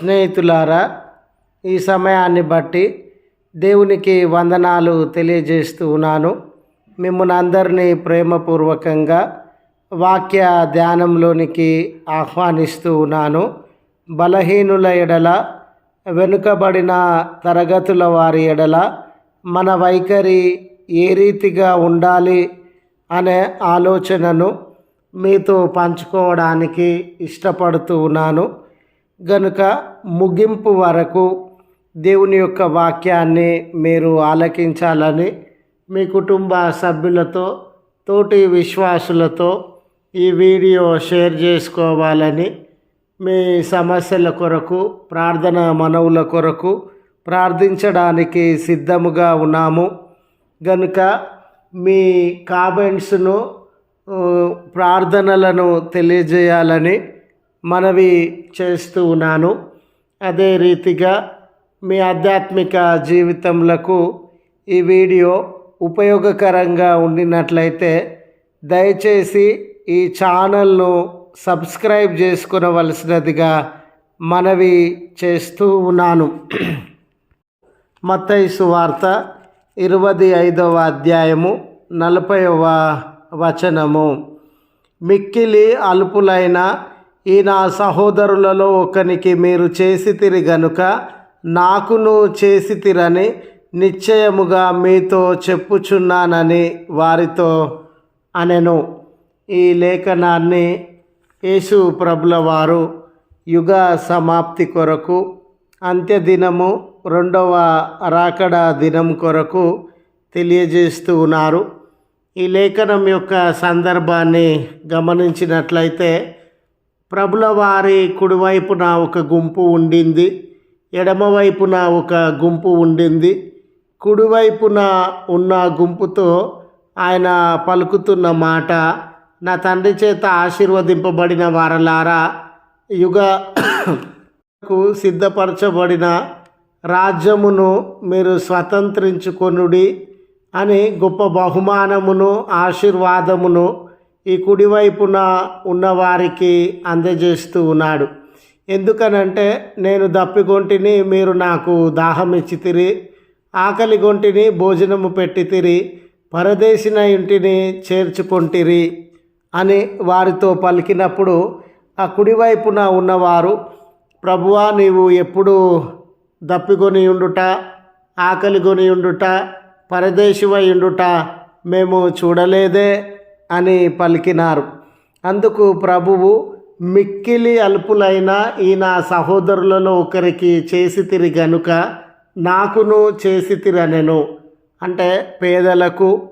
స్నేహితులారా ఈ సమయాన్ని బట్టి దేవునికి వందనాలు తెలియజేస్తూ ఉన్నాను. మిమ్మల్ని అందరినీ ప్రేమపూర్వకంగా వాక్య ధ్యానంలోనికి ఆహ్వానిస్తూ ఉన్నాను. బలహీనుల ఎడల వెనుకబడిన తరగతుల వారి ఎడల మన వైఖరి ఏ రీతిగా ఉండాలి అనే ఆలోచనను మీతో పంచుకోవడానికి ఇష్టపడుతూ ఉన్నాను. గనుక ముగింపు వరకు దేవుని యొక్క వాక్యాన్ని మీరు ఆలకించాలని మీ కుటుంబ సభ్యులతో తోటి విశ్వాసులతో ఈ వీడియో షేర్ చేసుకోవాలని మీ సమస్యల కొరకు ప్రార్థన మనవుల కొరకు ప్రార్థించడానికి సిద్ధముగా ఉన్నాము. గనుక మీ కామెంట్స్ను ప్రార్థనలను తెలియజేయాలని మనవి చేస్తూ ఉన్నాను. అదే రీతిగా మీ ఆధ్యాత్మిక జీవితంలకు ఈ వీడియో ఉపయోగకరంగా ఉండినట్లయితే దయచేసి ఈ ఛానల్ను సబ్స్క్రైబ్ చేసుకునవలసినదిగా మనవి చేస్తూ ఉన్నాను. మత్తైసు వార్త ఇరవై ఐదవ అధ్యాయము నలభైవ వచనము. మిక్కిలి అల్పులైన ఈ నా సహోదరులలో ఒకనికి మీరు చేసితిరి గనుక నాకును చేసితిరని నిశ్చయముగా మీతో చెప్పుచున్నానని వారితో అనెను. ఈ లేఖనాన్ని యేసు ప్రభుల వారు యుగ సమాప్తి కొరకు అంత్యదినము రెండవ రాకడ దినం కొరకు తెలియజేస్తూ ఉన్నారు. ఈ లేఖనం యొక్క సందర్భాన్ని గమనించినట్లయితే ప్రభుల వారి కుడివైపున ఒక గుంపు ఉండింది ఎడమవైపున ఒక గుంపు ఉండింది. కుడివైపున ఉన్న గుంపుతో ఆయన పలుకుతున్న మాట నా తండ్రి చేత ఆశీర్వదింపబడిన వారలారా యుగకు సిద్ధపరచబడిన రాజ్యమును మీరు స్వతంత్రించుకొనుడి అని గొప్ప బహుమానమును ఆశీర్వాదమును ఈ కుడివైపున ఉన్నవారికి అందజేస్తూ ఉన్నాడు. ఎందుకనంటే నేను దప్పిగొంటిని మీరు నాకు దాహం ఇచ్చితిరి ఆకలి గొంటిని భోజనము పెట్టితిరి పరదేశిన ఇంటిని చేర్చుకొంటిరి అని వారితో పలికినప్పుడు ఆ కుడివైపున ఉన్నవారు ప్రభువా నీవు ఎప్పుడు దప్పికొని ఉండుట ఆకలి కొని ఉండుట పరదేశివై ఉండుట మేము చూడలేదే అని పలికినారు. అందుకు ప్రభువు మిక్కిలి అల్పులైన ఈ నా సహోదరులలో ఒకరికి చేసితిరి గనుక నాకును చేసి తిరనెను. అంటే పేదలకు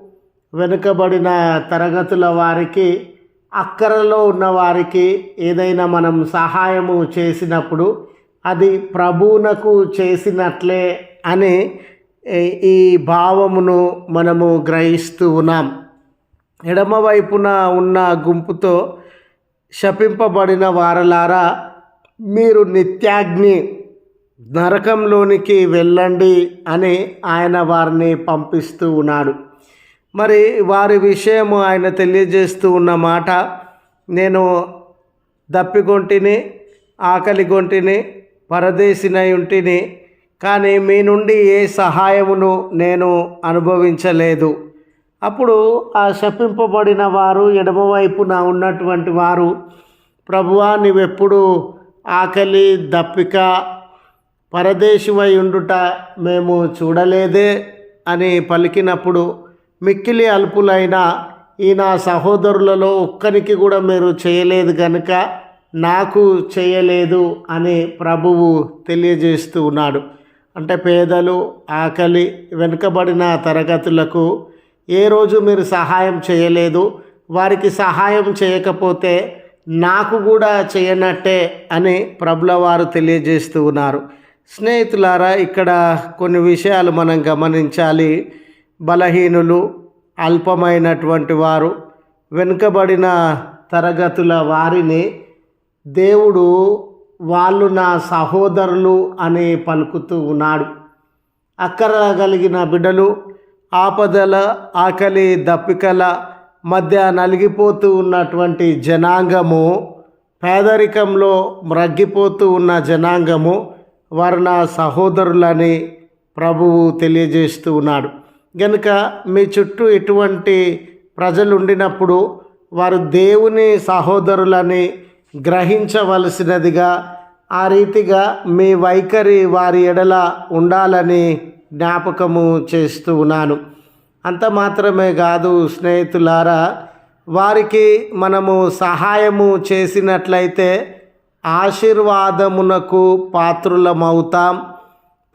వెనుకబడిన తరగతుల వారికి అక్కరలో ఉన్న వారికి ఏదైనా మనం సహాయము చేసినప్పుడు అది ప్రభువునకు చేసినట్లే అని ఈ భావమును మనము గ్రహిస్తూ ఉన్నాం. ఎడమవైపున ఉన్న గుంపుతో శపింపబడిన వారలారా మీరు నిత్యాగ్ని నరకంలోనికి వెళ్ళండి అని ఆయన వారిని పంపిస్తూ ఉన్నాడు. మరి వారి విషయము ఆయన తెలియజేస్తూ ఉన్న మాట నేను దప్పిగొంటిని ఆకలి గొంటిని పరదేశినై ఉంటిని కానీ మీ నుండి ఏ సహాయమును నేను అనుభవించలేదు. అప్పుడు ఆ శపింపబడిన వారు ఎడమవైపున ఉన్నటువంటి వారు ప్రభువా నీవెప్పుడు ఆకలి దప్పిక పరదేశివై ఉండుట మేము చూడలేదే అని పలికినప్పుడు మిక్కిలి అల్పులైన ఈ నా సహోదరులలో ఒక్కరికి కూడా మీరు చేయలేదు కనుక నాకు చేయలేదు అని ప్రభువు తెలియజేస్తూ ఉన్నాడు. అంటే పేదలు ఆకలి వెనుకబడిన తరగతులకు ఏ రోజు మీరు సహాయం చేయలేదు వారికి సహాయం చేయకపోతే నాకు కూడా చేయనట్టే అని ప్రభుల వారు తెలియజేస్తూ ఉన్నారు. స్నేహితులారా ఇక్కడ కొన్ని విషయాలు మనం గమనించాలి. బలహీనులు అల్పమైనటువంటి వారు వెనుకబడిన తరగతుల వారిని దేవుడు వాళ్ళు నా సహోదరులు అని పలుకుతూ ఉన్నాడు. అక్కర కలిగిన బిడ్డలు ఆపదల ఆకలి దప్పికల మధ్య నలిగిపోతూ ఉన్నటువంటి జనాంగము పేదరికంలో మ్రగ్గిపోతూ ఉన్న జనాంగము వారు నా సహోదరులని ప్రభువు తెలియజేస్తూ ఉన్నాడు. గనుక మీ చుట్టూ ఎటువంటి ప్రజలు ఉండినప్పుడు వారు దేవుని సహోదరులని గ్రహించవలసినదిగా ఆ రీతిగా మీ వైఖరి వారి ఎడల ఉండాలని జ్ఞాపకము చేస్తూ ఉన్నాను. అంత మాత్రమే కాదు స్నేహితులారా వారికి మనము సహాయము చేసినట్లయితే ఆశీర్వాదమునకు పాత్రులమవుతాం.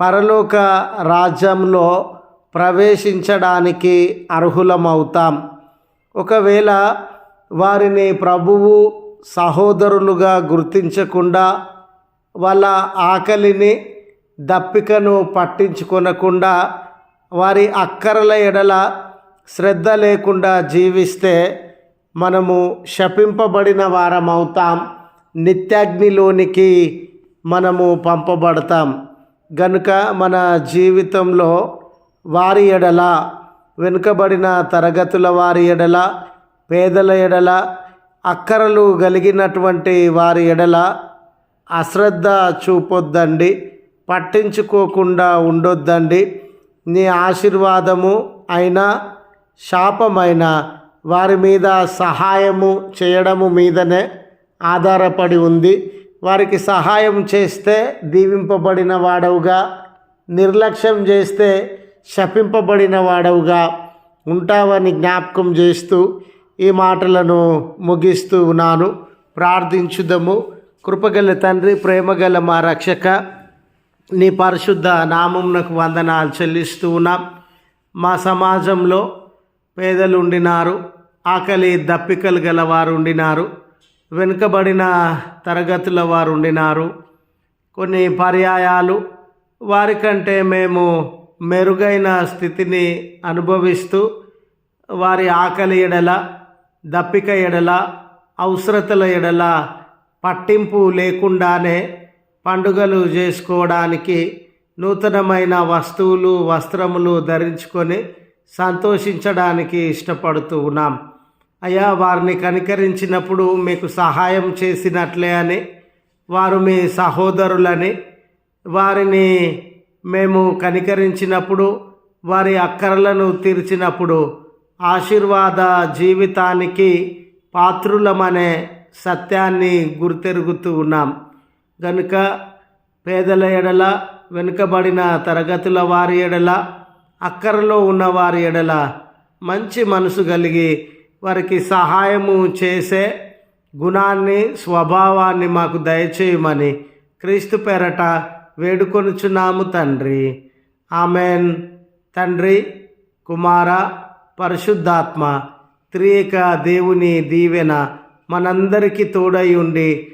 పరలోక రాజ్యంలో ప్రవేశించడానికి అర్హులమవుతాం. ఒకవేళ వారిని ప్రభువు సహోదరులుగా గుర్తించకుండా వాళ్ళ ఆకలిని దప్పికను పట్టించుకొనకుండా వారి అక్కరల ఎడల శ్రద్ధ లేకుండా జీవిస్తే మనము శపింపబడిన వారం అవుతాం నిత్యాగ్నిలోనికి మనము పంపబడతాం. గనుక మన జీవితంలో వారి ఎడల వెనుకబడిన తరగతుల వారి ఎడల పేదల ఎడల అక్కరలు కలిగినటువంటి వారి ఎడల అశ్రద్ధ చూపొద్దండి. పట్టించుకోకుండా ఉండొద్దండి. నీ ఆశీర్వాదము అయినా శాపమైన వారి మీద సహాయము చేయడము మీదనే ఆధారపడి ఉంది. వారికి సహాయం చేస్తే దీవింపబడిన వాడవుగా నిర్లక్ష్యం చేస్తే శపింపబడిన వాడవుగా ఉంటావని జ్ఞాపకం చేస్తూ ఈ మాటలను ముగిస్తూ ఉన్నాను. ప్రార్థించుదము. కృపగల తండ్రి ప్రేమగల మా రక్షక నీ పరిశుద్ధ నామంనకు వందనాలు చెల్లిస్తూ ఉన్నాం. మా సమాజంలో పేదలు ఉండినారు ఆకలి దప్పికలు గల వారు ఉండినారు వెనుకబడిన తరగతుల వారు ఉండినారు. కొన్ని పర్యాయాలు వారికంటే మేము మెరుగైన స్థితిని అనుభవిస్తూ వారి ఆకలి ఎడల దప్పిక ఎడల అవసరతల ఎడల పట్టింపు లేకుండానే పండుగలు చేసుకోవడానికి నూతనమైన వస్తువులు వస్త్రములు ధరించుకొని సంతోషించడానికి ఇష్టపడుతూ ఉన్నాం. అయ్యా వారిని కనికరించినప్పుడు మీకు సహాయం చేసినట్లే అని వారు మీ సహోదరులని వారిని మేము కనికరించినప్పుడు వారి అక్కరలను తీర్చినప్పుడు ఆశీర్వాద జీవితానికి పాత్రులమనే సత్యాన్ని గుర్తెరుగుతూ ఉన్నాం. గనుక పేదల ఎడల వెనుకబడిన తరగతుల వారి ఎడల అక్కరలో ఉన్న వారి ఎడల మంచి మనసు కలిగి వారికి సహాయము చేసే గుణాన్ని స్వభావాన్ని మాకు దయచేయమని క్రీస్తు పేరట వేడుకొనుచున్నాము తండ్రి. ఆమెన్. తండ్రి కుమార పరిశుద్ధాత్మ త్రియేక దేవుని దీవెన మనందరికీ తోడై ఉండి